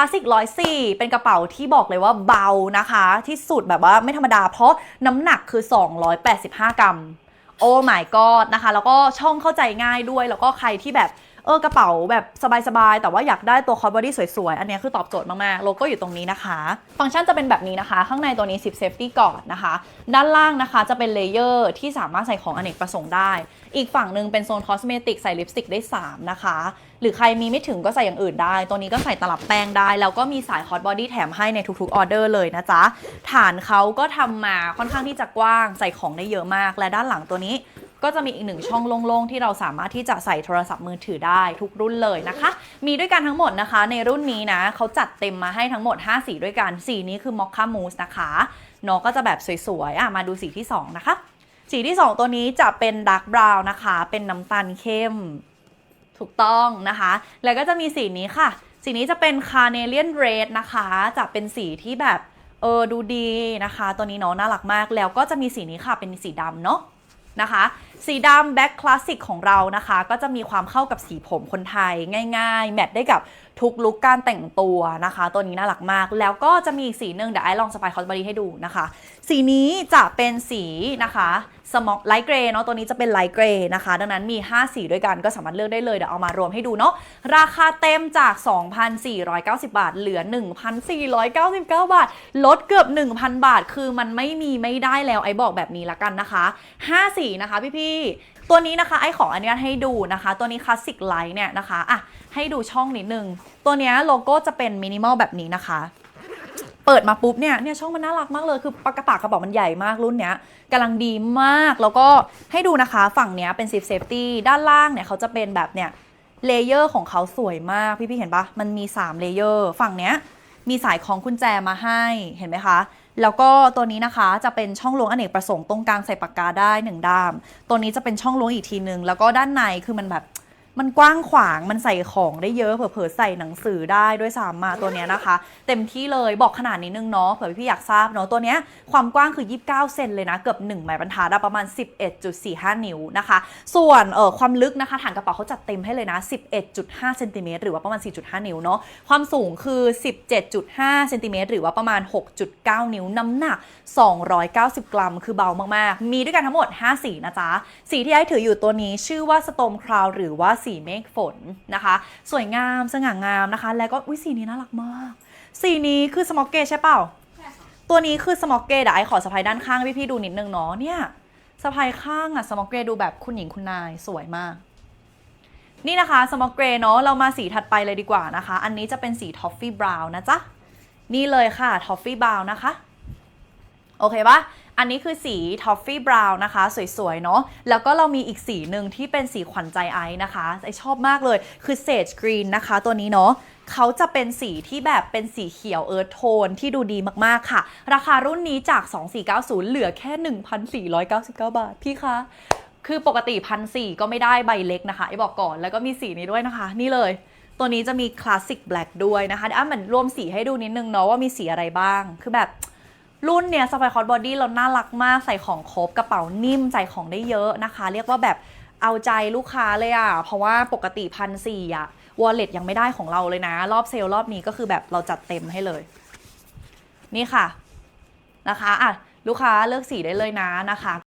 ลาสสิกร้อยสี่เป็นกระเป๋าที่บอกเลยว่าเบานะคะ ที่สุดแบบว่าไม่ธรรมดา เพราะน้ำหนักคือ 285 กรัม โอ้ my god นะคะ แล้วก็ช่องเข้าใจง่ายด้วย แล้วก็ใครที่แบบ เออกระเป๋าแบบสบายๆ แต่ว่าอยากได้ตัวคอร์บอดี้สวยๆ อันนี้คือตอบโจทย์มากๆ โลโก้อยู่ตรงนี้นะคะ ฟังก์ชันจะเป็นแบบนี้นะคะ ข้างในตัวนี้ zip safety ก่อนนะคะ ด้านล่างนะคะจะเป็นเลเยอร์ที่สามารถใส่ของอเนกประสงค์ได้ อีกฝั่งหนึ่งเป็นโซนคอสเมติกใส่ลิปสติกได้ 3 นะคะ หรือใครมีไม่ถึงก็ใส่อย่างอื่นได้ ตัวนี้ก็ใส่ตลับแป้งได้ แล้วก็มีสายคอร์บอดี้แถมให้ในทุกๆออเดอร์เลยนะจ๊ะ ฐานเขาก็ทำมาค่อนข้างที่จะกว้าง ใส่ของได้เยอะมาก และด้านหลังตัวนี้ ก็จะมีอีกหนึ่งช่องโล่งๆ ที่เราสามารถที่จะใส่โทรศัพท์มือถือได้ทุกรุ่นเลยนะคะ มีด้วยกันทั้งหมดนะคะ ในรุ่นนี้นะเขาจัดเต็มมาให้ทั้งหมด 5 สีด้วยกัน สีนี้คือ Mocha Mousse นะคะเนาะก็จะแบบสวยๆอะมาดูสีที่ 2 นะคะ สีที่ 2 ตัวนี้จะเป็น Dark Brown นะคะ เป็นน้ำตาลเข้มถูกต้องนะคะ แล้วก็จะมีสีนี้ค่ะ สีนี้จะเป็น Carnelian Red นะคะ จะเป็นสีที่แบบเออดูดีนะคะ ตัวนี้เนาะน่ารักมากแล้วก็จะมีสีนี้ค่ะเป็นสีดำเนาะนะคะ สีดำแบ็คคลาสสิกของเรานะคะ ก็จะมีความเข้ากับสีผมคนไทยง่ายๆ แมทได้กับทุกลุคการแต่งตัวนะคะ ตัวนี้น่ารักมาก แล้วก็จะมีอีกสีหนึ่งเดี๋ยวไอ้ลองสปายคอสบอดี้ให้ดูนะคะ สีนี้จะเป็นสีนะคะสมอกไลท์เกรย์เนาะตัวนี้จะเป็นไลท์เกรย์นะคะ ดังนั้นมี 5 สีด้วยกันก็สามารถเลือกได้เลย เดี๋ยวเอามารวมให้ดูเนาะราคาเต็มจาก 2,490 บาท เหลือ 1,499 บาท ลดเกือบ 1,000 บาท คือมันไม่มีไม่ได้แล้วไอ้บอกแบบนี้ละกันนะคะ 5 สีนะคะพี่ๆตัวนี้นะคะไอขออนุญาตให้ดูนะคะ ตัวนี้คลาสสิกไลท์เนี่ยนะคะอะให้ดูช่องนิดนึง ตัวเนี้ยโลโก้จะเป็นมินิมอลแบบนี้นะคะ เปิดมาปุ๊บเนี่ยเนี่ยช่องมันน่ารักมากเลยคือปากกระปากกระเป๋ามันใหญ่มากรุ่นเนี้ยกำลังดีมากแล้วก็ให้ดูนะคะฝั่งเนี้ยเป็นซิฟเซฟตี้ด้านล่างเนี่ยเขาจะเป็นแบบเนี่ยเลเยอร์ของเขาสวยมากพี่ๆเห็นปะมันมี3เลเยอร์ฝั่งเนี้ย มีสายของกุญแจมาให้เห็นไหมคะ แล้วก็ตัวนี้นะคะจะเป็นช่องล้วงอเนกประสงค์ตรงกลางใส่ปากกาได้หนึ่งด้าม ตัวนี้จะเป็นช่องล้วงอีกทีนึง แล้วก็ด้านในคือมันแบบ มันกว้างขวางมันใส่ของได้เยอะเผื่อๆใส่หนังสือได้ด้วยซ้ำมาตัวเนี้ยนะคะ เต็มที่เลยบอกขนาดนี้นึงเนาะเผื่อพี่อยากทราบเนาะตัวเนี้ยความกว้างคือ 29 เซนเลยนะ เกือบ 1 ไม้บรรทัดประมาณ 11.45 นิ้วนะคะ ส่วนเอ่อความลึกนะคะฐานกระเป๋าเขาจัดเต็มให้เลยนะ 11.5เซนติเมตรหรือว่าประมาณ 4.5 นิ้วเนาะความสูงคือ 17.5เซนติเมตรหรือว่าประมาณ 6.9 นิ้วน้ำหนัก 290 กรัม คือเบามากๆ มีด้วยกันทั้งหมด 5 สีนะจ๊ะสีที่ไอ้ถืออยู่ตัวนี้ชื่อว่า Storm Cloud หรือว่าสีเมฆฝนนะคะ สวยงามสง่างามนะคะ แล้วก็อุ้ยสีนี้น่ารักมาก สีนี้คือสมอกเกใช่เปล่าตัวนี้คือสมอกเกเดี๋ยวไอ้ขอสะพายด้านข้างให้พี่ๆดูนิดนึงเนาะเนี่ยสะพายข้างอะสมอกเกดูแบบคุณหญิงคุณนายสวยมาก นี่นะคะสมอกเกรเนาะเรามาสีถัดไปเลยดีกว่านะคะ อันนี้จะเป็นสีทอฟฟี่บราวน์นะจ๊ะนี่เลยค่ะทอฟฟี่บราวน์นะคะโอเคปะ อันนี้คือสีทอฟฟี่บราวน์นะคะ สวยๆ เนาะแล้วก็เรามีอีกสีหนึ่งที่เป็นสีขวัญใจไอซ์นะคะไอชอบมากเลยคือเซจกรีนนะคะ ตัวนี้เนาะเขาจะเป็นสีที่แบบเป็นสีเขียวเอิร์ธโทนที่ดูดีมากๆค่ะ ราคารุ่นนี้จาก 2490 เหลือแค่ 1,499 บาท พี่คะคือปกติพันสี่ก็ไม่ได้ใบเล็กนะคะไอบอกก่อนแล้วก็มีสีนี้ด้วยนะคะ นี่เลย ตัวนี้จะมีคลาสสิกแบล็กด้วยนะคะเดี๋ยวอะเหมือนรวมสีให้ดูนิดนึงเนาะว่ามีสีอะไรบ้างคือแบบ รุ่นเนี่ยสไปคอร์ดบอดี้เราน่ารักมากใส่ของครบกระเป๋านิ่มใส่ของได้เยอะนะคะ เรียกว่าแบบเอาใจลูกค้าเลยอะ่ะ เพราะว่าปกติพันสี่อะวอลเล็ตยังไม่ได้ของเราเลยนะ รอบเซลล์รอบนี้ก็คือแบบเราจัดเต็มให้เลย นี่ค่ะนะคะอะลูกค้าเลือกสีได้เลยนะนะคะ